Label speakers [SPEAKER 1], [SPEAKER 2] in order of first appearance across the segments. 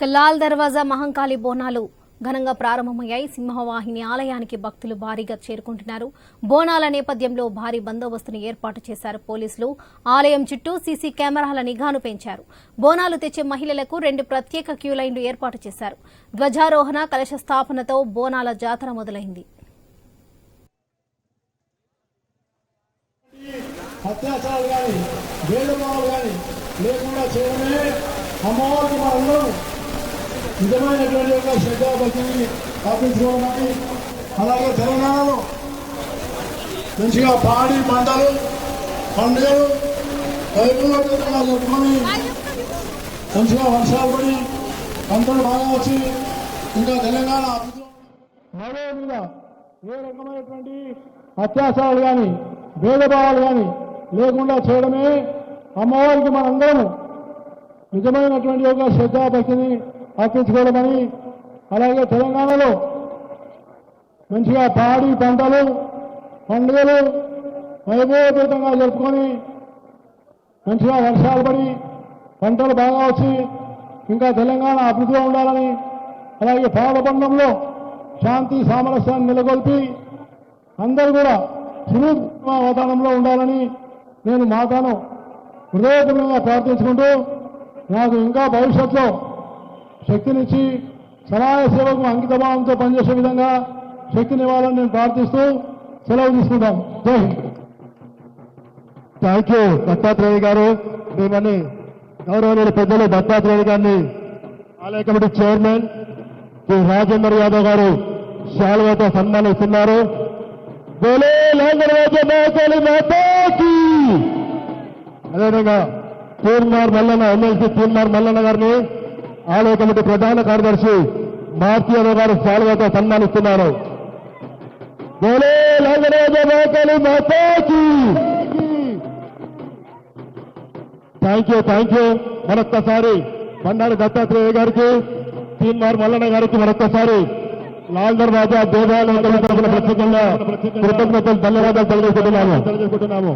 [SPEAKER 1] కల్లాల్ లాల్ దర్వాజా మహంకాళి బోనాలు ఘనంగా ప్రారంభమయ్యాయి. సింహవాహిని ఆలయానికి భక్తులు భారీగా చేరుకుంటున్నారు. బోనాల నేపథ్యంలో భారీ బందోబస్తును ఏర్పాటు చేశారు పోలీసులు. ఆలయం చుట్టూ సీసీ కెమెరాల నిఘాను పెంచారు. బోనాలు తెచ్చే మహిళలకు రెండు ప్రత్యేక క్యూ లైన్లు ఏర్పాటు చేశారు. ధ్వజారోహణ కలశ స్థాపనతో బోనాల జాతర మొదలైంది.
[SPEAKER 2] అత్యాచారాలు కానీ లేకుండా చేయడమే అమ్మవారికి మనందరం నిజమైనటువంటి యొక్క శ్రద్ధాభక్తిని పాటించుకోవడానికి అలాగే తెలంగాణలో మంచిగా పాడి పంటలు పండుగలు వైభవంగా జరుపుకొని మంచిగా వర్షాలు పడి పంటలు బాగా వచ్చి ఇంకా తెలంగాణ మరో మీద ఏ రకమైనటువంటి అత్యాచారాలు కానీ భేదభావాలు కానీ లేకుండా చేయడమే అమ్మవారికి మనందరము నిజమైనటువంటి యొక్క శ్రద్ధాభక్తిని అర్పించుకోవడమని అలాగే తెలంగాణలో మంచిగా పాడి పంటలు పండుగలు వైభవపేతంగా జరుపుకొని మంచిగా వర్షాలు పడి పంటలు బాగా వచ్చి ఇంకా తెలంగాణ అభివృద్ధిగా ఉండాలని అలాగే పాదబంధంలో శాంతి సామరస్యాన్ని నెలకొల్పి అందరూ కూడా సురూప వాతావరణంలో ఉండాలని నేను మాతాను హృదయపూర్వకంగా ప్రార్థించుకుంటూ నాకు ఇంకా భవిష్యత్తులో శక్తినిచ్చి సమాజ సేవకు అంకితభావంతో పనిచేసే విధంగా శక్తినివ్వాలని నేను ప్రార్థిస్తూ సెలవు తీసుకుందాం జై హింద్.
[SPEAKER 3] థ్యాంక్ యూ దత్తాత్రేయ గారు. మేమని గౌరవనీయుల పెద్దలు దత్తాత్రేయ గారిని ఆలయ కమిటీ చైర్మన్ శ్రీ రాజేందర్ యాదవ్ గారు శాలువతో సన్మానిస్తున్నారు. అదేవిధంగా తీర్మార్ మల్లన్న ఎమ్మెల్సీ తీర్మార్ మల్లన్న గారిని ఆలయ కమిటీ ప్రధాన కార్యదర్శి మార్తి యాదవ్ గారు శాలువతో సన్మానిస్తున్నారు థ్యాంక్ యూ థ్యాంక్ యూ. మరొక్కసారి బండారు దత్తాత్రేయ గారికి తీన్మార్ మల్లన్న గారికి మరొక్కసారి లాల్దర్ దర్వాజా దేవాలయం తరఫున ప్రత్యేకంగా కృతజ్ఞతలు ధన్యవాదాలు తెలియజేస్తున్నాము తెలియజేసుకుంటున్నాము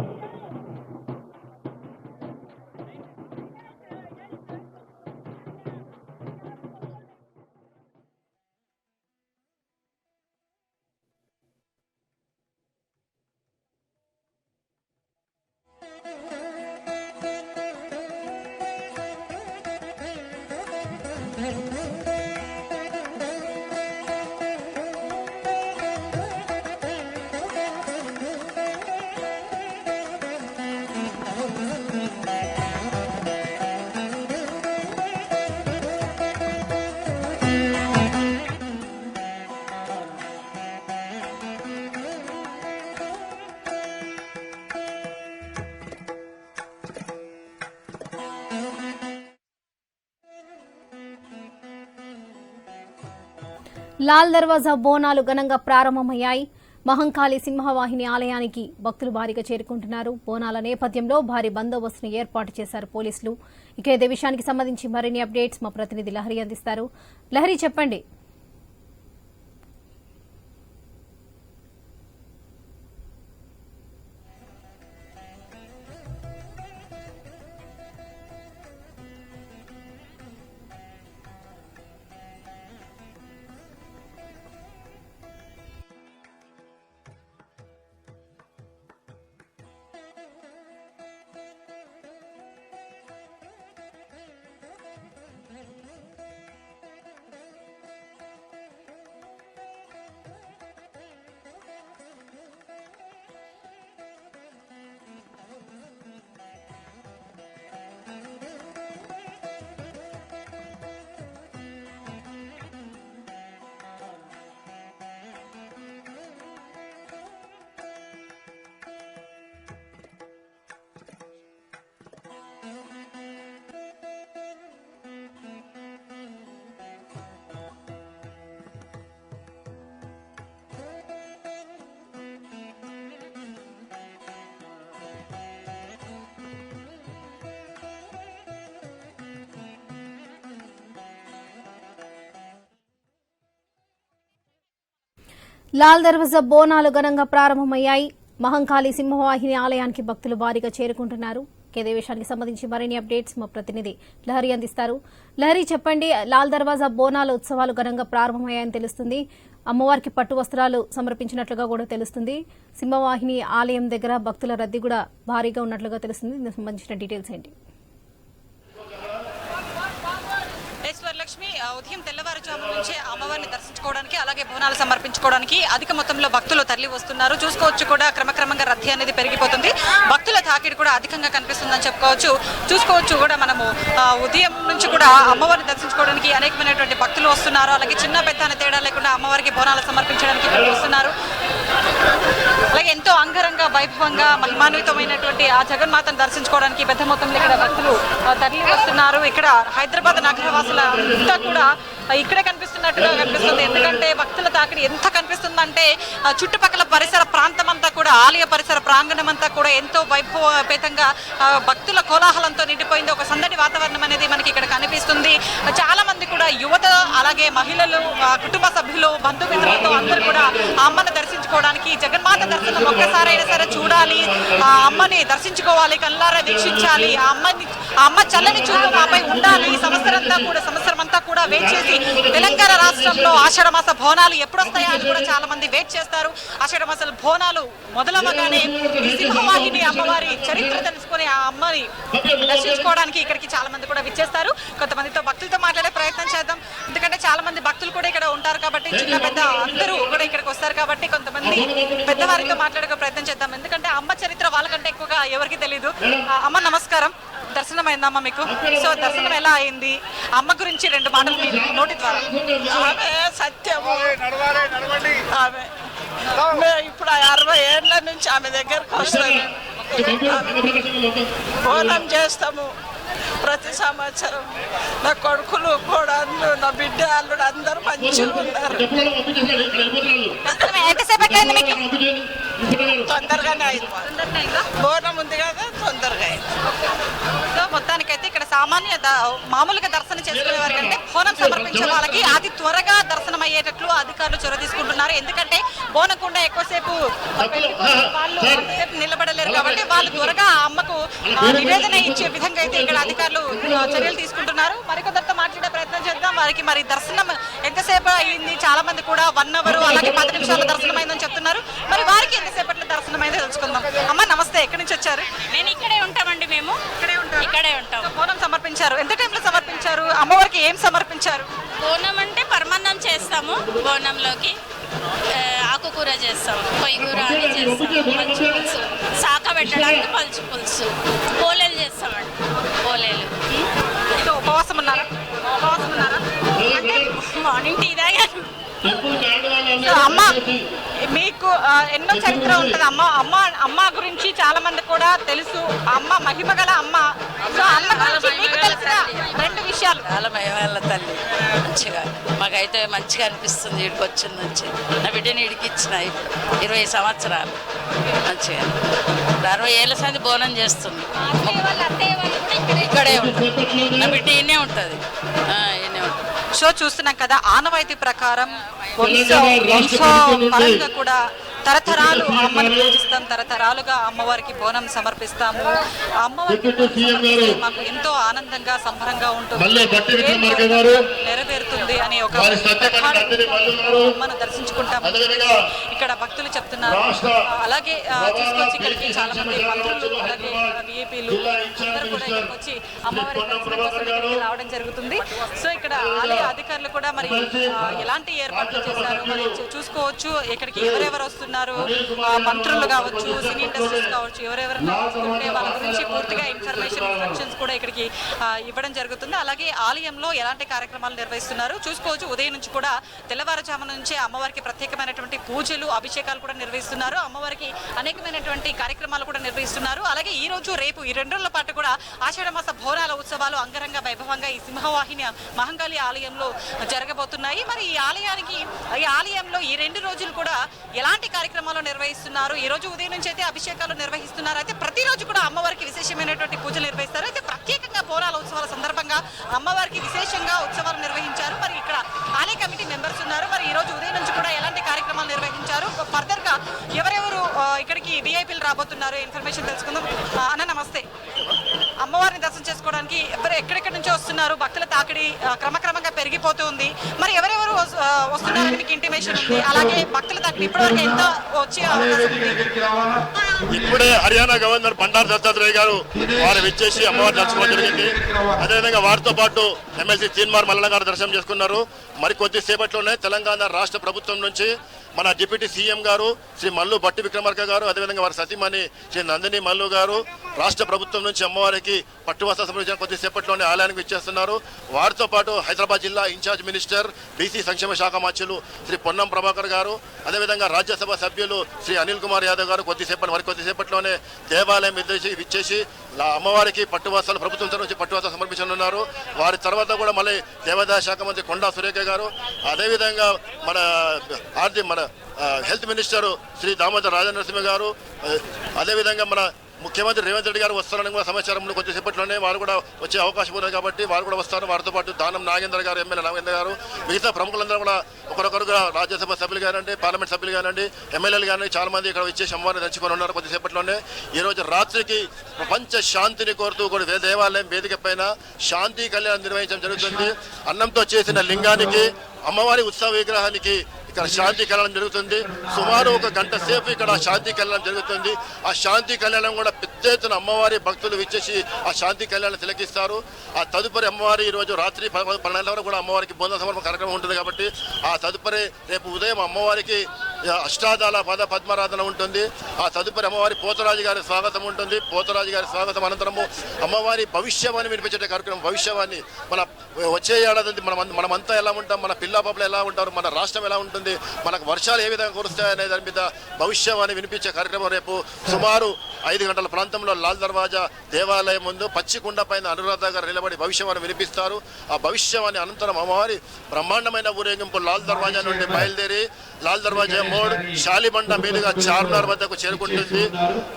[SPEAKER 1] లాల్ దర్వాజా బోనాలు ఘనంగా ప్రారంభమయ్యాయి. మహంకాళి సింహవాహిని ఆలయానికి భక్తులు భారీగా చేరుకుంటున్నారు. బోనాల నేపథ్యంలో భారీ బందోబస్తును ఏర్పాటు చేశారు పోలీసులు. ఇక ఇదే విషయానికి సంబంధించి మరిన్ని అప్డేట్స్ మా ప్రతినిధి లహరి అందిస్తారు. లహరి చెప్పండి. లాల్ దర్వాజా బోనాలు ఘనంగా ప్రారంభమయ్యాయి. మహంకాళి సింహవాహిని ఆలయానికి భక్తులు భారీగా చేరుకుంటున్నారు. ఇదే విషయానికి సంబంధించి మరిన్ని అప్డేట్స్ మా ప్రతినిధి లహరి అందిస్తారు. లహరి చెప్పండి లాల్ దర్వాజా బోనాల ఉత్సవాలు ఘనంగా ప్రారంభమయ్యాయని తెలుస్తుంది. అమ్మవారికి పట్టు వస్త్రాలు సమర్పించినట్లుగా కూడా తెలుస్తుంది. సింహవాహిని ఆలయం దగ్గర భక్తుల రద్దీ కూడా భారీగా ఉన్నట్లుగా తెలుస్తుంది. దీనికి సంబంధించిన డీటెయిల్స్ ఏంటి
[SPEAKER 4] ఈశ్వరలక్ష్మి ఆ, ఉదయం తెల్లవారుజాము నుంచే అమ్మవారిని దర్శించుకోవడానికి అలాగే బోనాలు సమర్పించుకోవడానికి అధిక మొత్తంలో భక్తులు తరలి వస్తున్నారు. చూసుకోవచ్చు కూడా క్రమక్రమంగా రద్దీ అనేది పెరిగిపోతుంది. భక్తుల తాకిడి కూడా అధికంగా కనిపిస్తుందని చెప్పుకోవచ్చు. చూసుకోవచ్చు కూడా మనము ఉదయం నుంచి కూడా అమ్మవారిని దర్శించుకోవడానికి అనేకమైనటువంటి భక్తులు వస్తున్నారు. అలాగే చిన్న పెద్ద అనే తేడా లేకుండా అమ్మవారికి బోనాలు సమర్పించడానికి వస్తున్నారు అలాగే ఎంతో అంగరంగ వైభవంగా మహిమాన్వితమైనటువంటి ఆ జగన్మాతను దర్శించుకోవడానికి పెద్ద మొత్తంలో ఇక్కడ భక్తులు తరలి వస్తున్నారు. ఇక్కడ హైదరాబాద్ నగరవాసుల అంతా కూడా ఇక్కడే కనిపిస్తున్నట్టుగా కనిపిస్తుంది. ఎందుకంటే భక్తుల తాకిడి ఎంత కనిపిస్తుందంటే చుట్టుపక్కల పరిసర ప్రాంతం అంతా కూడా ఆలయ పరిసర ప్రాంగణం అంతా కూడా ఎంతో వైభవపేతంగా భక్తుల కోలాహలంతో నిండిపోయింది. ఒక సందడి వాతావరణం అనేది మనకి ఇక్కడ కనిపిస్తుంది. చాలా కూడా యువత అలాగే మహిళలు కుటుంబ సభ్యులు బంధుమిత్రులతో అందరూ కూడా అమ్మని అమ్మను దర్శించుకోవడానికి జగన్మాత దర్శనం ఒక్కసారైనా సరే చూడాలి ఆ అమ్మని దర్శించుకోవాలి కళ్ళారా వీక్షించాలి ఆ అమ్మని ఆ అమ్మ చల్లని చూపు మాపై ఉండాలి ఈ సంవత్సరంతా కూడా సంవత్సరం అంతా కూడా వెయిట్ చేసి తెలంగాణ రాష్ట్రంలో ఆషాఢమాస భవనాలు బోనాలు ఎప్పుడు వస్తాయా అని కూడా చాలా మంది వెయిట్ చేస్తారు ఆషాఢమాస భవనాలు మొదలవ్వగానే ఈ సింహవాహిని అమ్మవారి చరిత్ర తెలుసుకొని ఆ అమ్మని దర్శించుకోవడానికి ఇక్కడికి చాలా మంది కూడా విచ్చేస్తారు. కొంతమందితో భక్తులతో మాట్లాడే ప్రయత్నం చేద్దాం ఎందుకంటే చాలా మంది భక్తులు కూడా ఇక్కడ ఉంటారు కాబట్టి చిన్న పెద్ద అందరూ కూడా ఇక్కడికి వస్తారు కాబట్టి కొంతమంది పెద్దవారితో మాట్లాడే ప్రయత్నం చేద్దాం ఎందుకంటే అమ్మ చరిత్ర వాళ్ళకంటే ఎక్కువగా ఎవరికి తెలియదు అమ్మ నమస్కారం దర్శనం అయిందమ్మా మీకు సో దర్శనం ఎలా అయింది అమ్మ గురించి రెండు మాటలు మీ నోటి ద్వారా
[SPEAKER 5] ఆమె సత్యము ఆమె ఇప్పుడు అరవై ఏళ్ళ నుంచి ఆమె దగ్గరకు వస్తాము బోనం చేస్తాము ప్రతి సంవత్సరం నా కొడుకులు కోడళ్ళు నా బిడ్డ అల్లుడు అందరూ మంచిగా ఉన్నారు.
[SPEAKER 4] ఎంతసేపు
[SPEAKER 5] తొందరగానే అయింది ఉంది కదా తొందరగా అయింది.
[SPEAKER 4] సో మొత్తానికైతే ఇక్కడ సామాన్య మామూలుగా దర్శనం చేసుకునే వారికంటే బోనం సమర్పించే వాళ్ళకి అతి త్వరగా దర్శనం అయ్యేటట్లు అధికారులు చొరవ తీసుకుంటున్నారు. ఎందుకంటే బోనం కుండా ఎక్కువసేపు వాళ్ళు ఎక్కువసేపు నిలబడలేరు కాబట్టి వాళ్ళు త్వరగా ఆ అమ్మకు నివేదన ఇచ్చే విధంగా అయితే ఇక్కడ అధికారులు చర్యలు తీసుకుంటున్నారు. మరికొందరితో మాట్లాడే ప్రయత్నం చేద్దాం. వారికి మరి దర్శనం ఎంతసేపు అయింది? చాలా మంది కూడా వన్ అవర్ అలాగే పది నిమిషాల దర్శనం అయిందని చెప్తున్నారు. మరి వారికి ఎంతసేపట్లో దర్శనం అయిందో తెలుసుకుందాం. అమ్మ నమస్తే ఎక్కడి నుంచి వచ్చారు?
[SPEAKER 6] నేను ఇక్కడే ఉంటామండి మేము.
[SPEAKER 4] ఇక్కడే ఉంటారు?
[SPEAKER 6] ఇక్కడే ఉంటాం.
[SPEAKER 4] బోనం సమర్పించారు. ఎంత టైంలో సమర్పించారు? అమ్మవారికి ఏం సమర్పించారు?
[SPEAKER 6] బోనం అంటే పరమాన్నం చేస్తాము బోనంలోకి. ఆ, ఆకుకూర చేస్తాం పొయ్యి కూర అని చేస్తాం పచ్చి పులుసు. శాఖ పెట్టడానికి పలుచు పులుసు. పోలేలు చేస్తామండి పోలేలు.
[SPEAKER 4] ఉపవాసం ఉన్నారా ఉపవాసం ఉన్నారా?
[SPEAKER 6] అంటే మార్నింగ్ టీ తాగాను.
[SPEAKER 4] సో అమ్మ మీకు ఎన్నో చరిత్ర ఉంటుంది. అమ్మ అమ్మ అమ్మ గురించి చాలా మంది కూడా తెలుసు. అమ్మ మహిమ గల అమ్మ. సో అమ్మ గురించి మీకు తెలిసిన రెండు విషయాలు.
[SPEAKER 5] చాలా భయవాళ్ళ తల్లి. మంచిగా మాకైతే మంచిగా అనిపిస్తుంది ఇక్కడికి వచ్చిన నుంచి. నా బిడ్డని ఇడికి ఇచ్చిన ఇప్పుడు ఇరవై సంవత్సరాలు. మంచిగా. అరవై ఏళ్ళ సంది బోనం చేస్తుంది.
[SPEAKER 6] అత్తయ్య వాళ్ళు అత్తయ్య వాళ్ళు కూడా ఇక్కడే
[SPEAKER 5] ఇక్కడే ఉంటుంది నా బిడ్డ ఈయనే ఉంటుంది.
[SPEAKER 4] షో చూస్తున్నాం కదా ఆనవాయితీ ప్రకారం పరంగా కూడా తరతరాలు అమ్మని పూజిస్తాం. తరతరాలుగా అమ్మవారికి బోనం సమర్పిస్తాము. అమ్మవారికి మాకు ఎంతో ఆనందంగా సంబరంగా ఉంటుంది. నెరవేరుతుంది అని ఒక అమ్మను దర్శించుకుంటాం ఇక్కడ భక్తులు చెప్తున్నారు. అలాగే తీసుకొచ్చి ఇక్కడికి చాలా మంది మంత్రులు అలాగే విఐపీలు అందరూ కూడా ఇక్కడికి వచ్చి అమ్మవారి దర్శనం కోసం ఇక్కడికి రావడం జరుగుతుంది. సో ఇక్కడ ఆలయ అధికారులు కూడా మరి ఎలాంటి ఏర్పాట్లు చేశారు మరి చూసుకోవచ్చు. ఇక్కడికి ఎవరెవరు వస్తున్నారు ఆ, మంత్రులు కావచ్చు సినీ ఇండస్ట్రీస్ కావచ్చు ఎవరెవరైనా వస్తుంటే వాళ్ళ గురించి పూర్తిగా ఇన్ఫర్మేషన్ ఇన్స్ట్రక్షన్స్ కూడా ఇక్కడికి ఇవ్వడం జరుగుతుంది. అలాగే ఆలయంలో ఎలాంటి కార్యక్రమాలు నిర్వహిస్తున్నారు? చూసుకోవచ్చు ఉదయం నుంచి కూడా తెల్లవారుజామున నుంచి అమ్మవారికి ప్రత్యేకమైనటువంటి పూజలు అభిషేకాలు కూడా నిర్వహిస్తున్నారు. అమ్మవారికి అనేకమైనటువంటి కార్యక్రమాలు కూడా నిర్వహిస్తున్నారు. అలాగే ఈ రోజు రేపు ఈ రెండు రోజుల పాటు కూడా ఆషాఢ మాస బోనాల ఉత్సవాలు అంగరంగ వైభవంగా ఈ సింహవాహిని మహంకాళి ఆలయంలో జరగబోతున్నాయి. మరి ఈ ఆలయానికి ఈ ఆలయంలో ఈ రెండు రోజులు కూడా ఎలాంటి కార్యక్రమాలు నిర్వహిస్తున్నారు. ఈ రోజు ఉదయం నుంచి అయితే అభిషేకాలు నిర్వహిస్తున్నారు. అయితే ప్రతిరోజు కూడా అమ్మవారికి విశేషమైనటువంటి పూజలు నిర్వహిస్తారు. అయితే ప్రత్యేకంగా పోరాల ఉత్సవాల సందర్భంగా అమ్మవారికి విశేషంగా ఉత్సవాలు నిర్వహించారు. మరి ఇక్కడ ఆలయ కమిటీ మెంబర్స్ ఉన్నారు. మరి ఈ రోజు ఉదయం నుంచి కూడా ఎలాంటి కార్యక్రమాలు నిర్వహించారు? ఫర్దర్గా ఎవరెవరు ఇక్కడికి విఐపీలు రాబోతున్నారు ఇన్ఫర్మేషన్ తెలుసుకుందాం. అన్న నమస్తే. ఎవరు ఎక్కడెక్కడి నుంచి వస్తున్నారు? భక్తుల తాకిడి క్రమక్రమంగా పెరిగిపోతూ ఉంది. మరి ఎవరెవరు వస్తున్నారని మీకు ఇంటిమేషన్ ఉంది? అలాగే భక్తుల తాకిడి ఇప్పటివరకు ఎంత వచ్చే
[SPEAKER 3] ఇప్పుడే హర్యానా గవర్నర్ బండారు దత్తాత్రేయ గారు వారు విచ్చేసి అమ్మవారి దర్శనం జరిగింది. అదేవిధంగా వారితో పాటు ఎమ్మెల్సీ చీన్మార్ మల్లన్న గారు దర్శనం చేసుకున్నారు. మరి కొద్దిసేపట్లోనే తెలంగాణ రాష్ట్ర ప్రభుత్వం నుంచి మన డిప్యూటీ సీఎం గారు శ్రీ మల్లు భట్టి విక్రమార్క గారు అదేవిధంగా వారి సతీమణి శ్రీ నందిని మల్లు గారు రాష్ట్ర ప్రభుత్వం నుంచి అమ్మవారికి పట్టువస్త్ర సంబంధించిన కొద్దిసేపట్లోనే ఆలయానికి ఇచ్చేస్తున్నారు వారితో పాటు హైదరాబాద్ జిల్లా ఇన్ఛార్జ్ మినిస్టర్ బీసీ సంక్షేమ శాఖ మార్చులు శ్రీ పొన్నం ప్రభాకర్ గారు అదేవిధంగా రాజ్యసభ సభ్యులు శ్రీ అనిల్ కుమార్ యాదవ్ గారు కొద్దిసేపటి వారి కొద్దిసేపట్లోనే దేవాలయం విచ్చేసి ఇచ్చేసి అమ్మవారికి పట్టువస్త్రాలు ప్రభుత్వం తరఫు నుంచి పట్టువస్త్రాలు సమర్పించనున్నారు. వారి తర్వాత కూడా మళ్ళీ దేవాదాయ శాఖ మంత్రి కొండా సురేఖ గారు అదేవిధంగా మన ఆర్థిక మన మన హెల్త్ మినిస్టర్ శ్రీ దామోదర్ రాజనరసింహ గారు అదేవిధంగా మన ముఖ్యమంత్రి రేవంత్ రెడ్డి గారు వస్తారని కూడా సమాచారంలో కొద్దిసేపట్లోనే వారు కూడా వచ్చే అవకాశం ఉంది కాబట్టి వారు కూడా వస్తారు. వారితో పాటు దానం నాగేంద్ర గారు ఎమ్మెల్యే నాగేంద్ర గారు మిగతా ప్రముఖులందరూ కూడా ఒకరొకరుగా రాజ్యసభ సభ్యులు కానివ్వండి పార్లమెంట్ సభ్యులు కానివ్వండి ఎమ్మెల్యేలు కానీ చాలా మంది ఇక్కడ వచ్చే అమ్మవారిని దంచుకొని ఉన్నారు కొద్దిసేపట్లోనే. ఈ రోజు రాత్రికి ప్రపంచ శాంతిని కోరుతూ కూడా దేవాలయం వేదిక పైన శాంతి కళ్యాణం నిర్వహించడం జరుగుతుంది. అన్నంతో చేసిన లింగానికి అమ్మవారి ఉత్సవ విగ్రహానికి ఇక్కడ శాంతి కళ్యాణం జరుగుతుంది. సుమారు ఒక గంట సేపు ఇక్కడ శాంతి కళ్యాణం జరుగుతుంది. ఆ శాంతి కళ్యాణం కూడా పెద్ద ఎత్తున అమ్మవారి భక్తులు విచ్చేసి ఆ శాంతి కళ్యాణం తిలకిస్తారు. ఆ తదుపరి అమ్మవారి ఈరోజు రాత్రి పన్నెండు వరకు కూడా అమ్మవారికి బోధన సమర్పణ కార్యక్రమం ఉంటుంది కాబట్టి ఆ తదుపరి రేపు ఉదయం అమ్మవారికి అష్టాదాల పద పద్మారాధన ఉంటుంది. ఆ తదుపరి అమ్మవారి పోతరాజు గారి స్వాగతం ఉంటుంది. పోతరాజు గారి స్వాగతం అనంతరము అమ్మవారి భవిష్యవాణి వినిపించే కార్యక్రమం భవిష్యవాణి. మన వచ్చే ఏడాది మనం మనమంతా ఎలా ఉంటాం? మన పిల్ల పాపలు ఎలా ఉంటారు? మన రాష్ట్రం ఎలా ఉంటుంది? మనకు వర్షాలు ఏ విధంగా కురుస్తాయనే దాని మీద భవిష్యవాణి వినిపించే కార్యక్రమం రేపు సుమారు ఐదు గంటల ప్రాంతంలో లాల్ దర్వాజా దేవాలయం ముందు పచ్చికుండ పైన అనురాధ గారు నిలబడి భవిష్యవాణి వినిపిస్తారు. ఆ భవిష్యవాణి అనంతరం అమ్మవారి బ్రహ్మాండమైన ఊరేగింపు లాల్ దర్వాజా నుండి బయలుదేరి లాల్ దర్వాజా మోడ్ శాలిబండ మీదుగా చార్మినార్ వద్దకు చేరుకుంటుంది.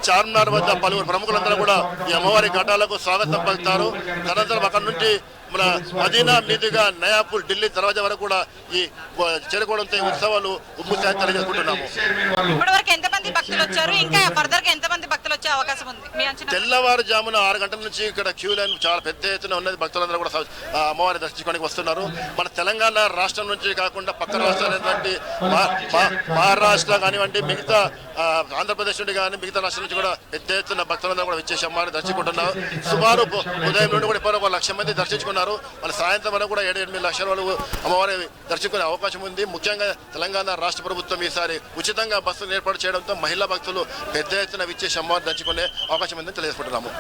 [SPEAKER 3] చార్మినార్ వద్ద పలువురు ప్రముఖులందరూ కూడా ఈ అమ్మవారి ఘటాలకు స్వాగతం పలుకుతారు. తదనంతరం అక్కడి నుండి మన మదీనా మీదుగా నయాపూర్ ఢిల్లీ దర్వాజా వరకు కూడా ఈ చేరుకోవడంతో ఉత్సవాలు ఉమ్ముతాయని తెలియజేసుకుంటున్నాము
[SPEAKER 4] ఇప్పటివరకు ఎంతమంది భక్తులు వచ్చారు? ఇంకా ఫర్దర్గా ఎంతమంది భక్తులు వచ్చే అవకాశం ఉంది?
[SPEAKER 3] తెల్లవారుజామున ఆరు గంటల నుంచి ఇక్కడ క్యూ లైన్ చాలా పెద్ద ఎత్తున ఉన్నది. భక్తులందరూ కూడా స- ఆ అమ్మవారి దర్శించుకోవడానికి వస్తున్నారు. మన తెలంగాణ రాష్ట్రం నుంచి కాకుండా పక్క రాష్ట్రాలైనటువంటి మహారాష్ట్ర కానివ్వండి మిగతా ఆంధ్రప్రదేశ్ నుండి కానీ మిగతా రాష్ట్రాల నుంచి కూడా పెద్ద ఎత్తున భక్తులందరూ కూడా వచ్చేసి అమ్మవారిని దర్శించుకుంటున్నారు. సుమారు ఉదయం నుండి కూడా ఇప్పటివరకు ఒక లక్ష మంది దర్శించుకున్నారు. వాళ్ళ సాయంత్రం వరకు కూడా ఏడు ఎనిమిది లక్షల వాళ్ళు అమ్మవారి దర్శించుకునే అవకాశం ఉంది. ముఖ్యంగా తెలంగాణ రాష్ట్ర ప్రభుత్వం ఈసారి ఉచితంగా బస్సులు ఏర్పాటు చేయడంతో మహిళా భక్తులు పెద్ద ఎత్తున విచ్చేసి అమ్మవారిని దర్శించుకునే అవకాశం ఉందని తెలియజేసుకుంటున్నాము.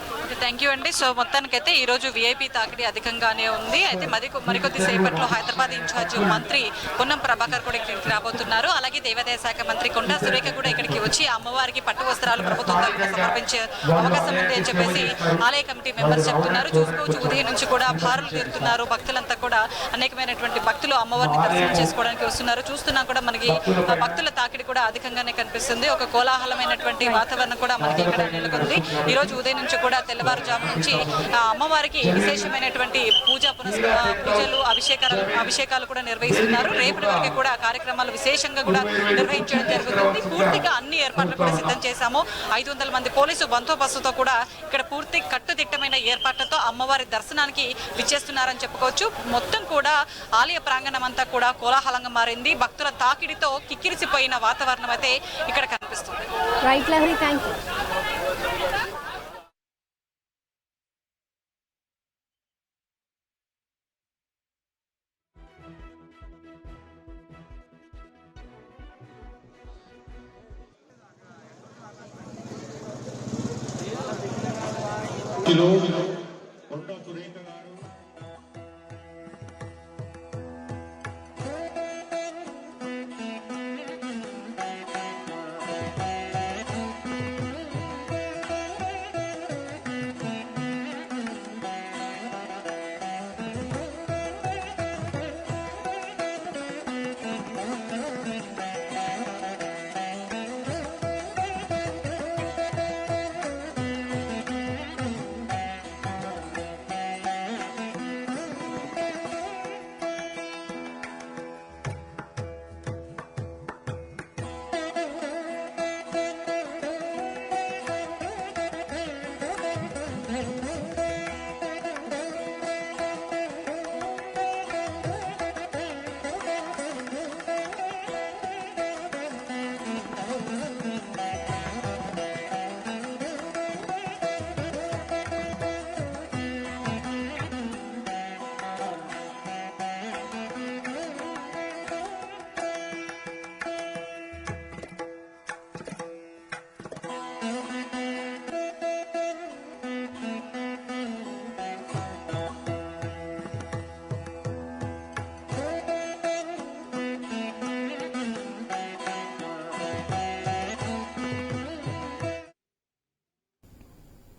[SPEAKER 4] థ్యాంక్ యూ అండి. సో మొత్తానికైతే ఈ రోజు విఐపి తాకిడి అధికంగానే ఉంది. అయితే మరి మరికొద్ది సేపట్లో హైదరాబాద్ ఇన్ఛార్జ్ మంత్రి పొన్నం ప్రభాకర్ కూడా ఇక్కడికి రాబోతున్నారు. అలాగే దేవాదాయ శాఖ మంత్రి కొండా సురేఖ కూడా ఇక్కడికి వచ్చి అమ్మవారికి పట్టు వస్త్రాలు ప్రభుత్వం తరఫున సమర్పించే అవకాశం ఉంది అని చెప్పేసి ఆలయ కమిటీ మెంబర్స్ చెప్తున్నారు. చూసుకోవచ్చు ఉదయం నుంచి కూడా భారులు తీరుతున్నారు భక్తులంతా కూడా అనేకమైనటువంటి భక్తులు అమ్మవారిని దర్శనం చేసుకోవడానికి వస్తున్నారు. చూస్తున్నా కూడా మనకి భక్తుల తాకిడి కూడా అధికంగానే కనిపిస్తుంది. ఒక కోలాహలమైనటువంటి వాతావరణం కూడా మనకి ఇక్కడ నెలకొంది. ఈ రోజు ఉదయం నుంచి కూడా తెల్లవారుజాము నుంచి అమ్మవారికి విశేషమైనటువంటి పూజ పునస్ పూజలు అభిషేకాలు అభిషేకాలు కూడా నిర్వహిస్తున్నారు. రేపటి వరకు కూడా కార్యక్రమాలు విశేషంగా కూడా నిర్వహించడం జరుగుతుంది. పూర్తిగా అన్ని ఏర్పాట్లు కూడా సిద్ధం చేశాము. ఐదు వందల మంది పోలీసు బందోబస్తుతో కూడా ఇక్కడ పూర్తి కట్టుదిట్టమైన ఏర్పాట్లతో అమ్మవారి దర్శనానికి విచ్చేస్తున్నారని చెప్పుకోవచ్చు. మొత్తం కూడా ఆలయ ప్రాంగణం అంతా కూడా కోలాహలంగా మారింది. భక్తుల తాకిడితో కిక్కిరిసిపోయిన వాతావరణం అయితే ఇక్కడ కనిపిస్తుంది.
[SPEAKER 1] రైట్ లహరి థ్యాంక్ యూ
[SPEAKER 2] ఈరోజు